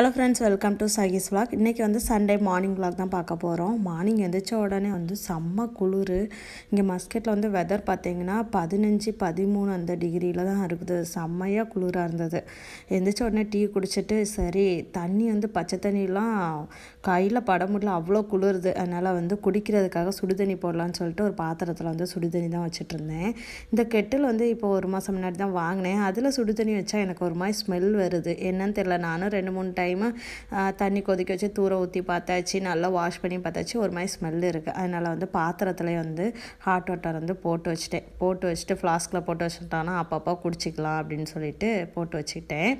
Hello friends welcome to Saki's vlog இன்றைக்கி வந்து Sunday morning vlog தான் பார்க்க போகிறோம் மார்னிங் எந்திரிச்ச உடனே வந்து செம்ம குளிர். இங்கே மஸ்கெட்டில் வந்து வெதர் பார்த்தீங்கன்னா பதினஞ்சு பதிமூணு அந்த டிகிரியில் தான் இருக்குது. செம்மையாக குளிராக இருந்தது. எந்திரிச்ச உடனே டீ குடிச்சிட்டு சரி தண்ணி வந்து பச்சை தண்ணிலாம் கையில் பட முடியல அவ்வளோ குளிருது. அதனால் வந்து குடிக்கிறதுக்காக சுடுதண்ணி போடலான்னு சொல்லிட்டு ஒரு பாத்திரத்தில் வந்து சுடு தண்ணி தான் வச்சுட்டு இருந்தேன் இந்த கெட்டில் வந்து இப்போ ஒரு மாதம் முன்னாடி தான் வாங்கினேன். அதில் சுடுதண்ணி வச்சா எனக்கு ஒரு மாதிரி ஸ்மெல் வருது. என்னன்னு தெரியல. நானும் ரெண்டு மூணு டைம் தண்ணி கொதிக்க வச்சு தூர ஊற்றி பார்த்தாச்சு நல்லா வாஷ் பண்ணி பார்த்தாச்சு ஒரு மாதிரி ஸ்மெல் இருக்குது அதனால் வந்து பாத்திரத்துலேயே வந்து ஹாட் வாட்டர் வந்து போட்டு வச்சுட்டேன். போட்டு வச்சுட்டு ஃப்ளாஸ்கில் போட்டு வச்சுட்டானா அப்பப்போ குடிச்சிக்கலாம் அப்படின்னு சொல்லிட்டு போட்டு வச்சுக்கிட்டேன்.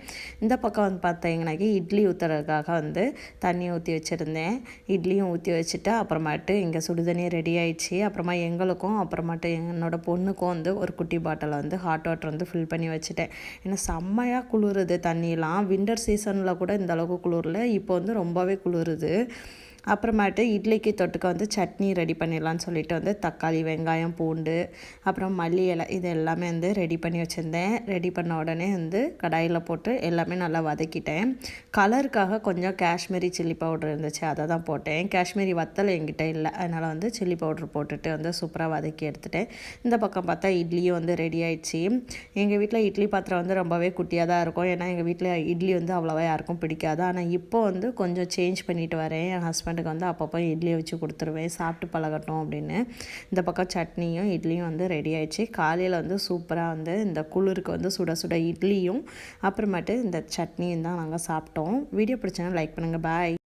இந்த பக்கம் வந்து பார்த்தீங்கன்னாக்கி இட்லி ஊற்றுறதுக்காக வந்து தண்ணி ஊற்றி வச்சுருந்தேன். இட்லியும் ஊற்றி வச்சுட்டு அப்புறமாட்டு இங்கே சுடுதண்ணி ரெடி ஆயிடுச்சு. அப்புறமா எங்களுக்கும் அப்புறமாட்டு என்னோட பொண்ணுக்கும் வந்து ஒரு குட்டி பாட்டில் வந்து ஹாட் வாட்டர் வந்து ஃபில் பண்ணி வச்சுட்டேன். ஏன்னா செம்மையாக குளிருது தண்ணியெலாம் வின்டர் சீசனில் கூட இந்த அளவுக்கு குளிரில். இப்போ வந்து ரொம்பவே குளிருது. அப்புறமேட்டு இட்லிக்கு தொட்டுக்க வந்து சட்னி ரெடி பண்ணிடலான்னு சொல்லிட்டு வந்து தக்காளி வெங்காயம் பூண்டு அப்புறம் மல்லி இலை இது எல்லாமே வந்து ரெடி பண்ணி வச்சுருந்தேன். ரெடி பண்ண உடனே வந்து கடாயில் போட்டு எல்லாமே நல்லா வதக்கிட்டேன். கலருக்காக கொஞ்சம் காஷ்மீரி சில்லி பவுடர் இருந்துச்சு அதை தான் போட்டேன். காஷ்மீரி வத்தல் என்கிட்ட இல்லை அதனால் வந்து சில்லி பவுடர் போட்டுட்டு வந்து சூப்பராக வதக்கி எடுத்துட்டேன். இந்த பக்கம் பார்த்தா இட்லியும் வந்து ரெடி ஆயிடுச்சு. எங்கள் வீட்டில் இட்லி பாத்திரம் வந்து ரொம்பவே குட்டியாக தான் இருக்கும். ஏன்னா எங்கள் வீட்டில் இட்லி வந்து அவ்வளோவா யாருக்கும் பிடிக்காது. ஆனால் இப்போ வந்து கொஞ்சம் சேஞ்ச் பண்ணிட்டு வரேன். என் ஹஸ்பண்ட் ஹஸ்பண்டுக்கு வந்து அப்பப்போ இட்லியை வச்சு கொடுத்துருவேன் சாப்பிட்டு பழகட்டும் அப்படின்னு. இந்த பக்கம் சட்னியும் இட்லியும் வந்து ரெடி ஆயிடுச்சு. காலையில் வந்து சூப்பராக வந்து இந்த குளிருக்கு வந்து சுட சுட இட்லியும் அப்புறமேட்டு இந்த சட்னியும் தான் நாங்கள் சாப்பிட்டோம். வீடியோ பிடிச்சனா லைக் பண்ணுங்கள் பாய்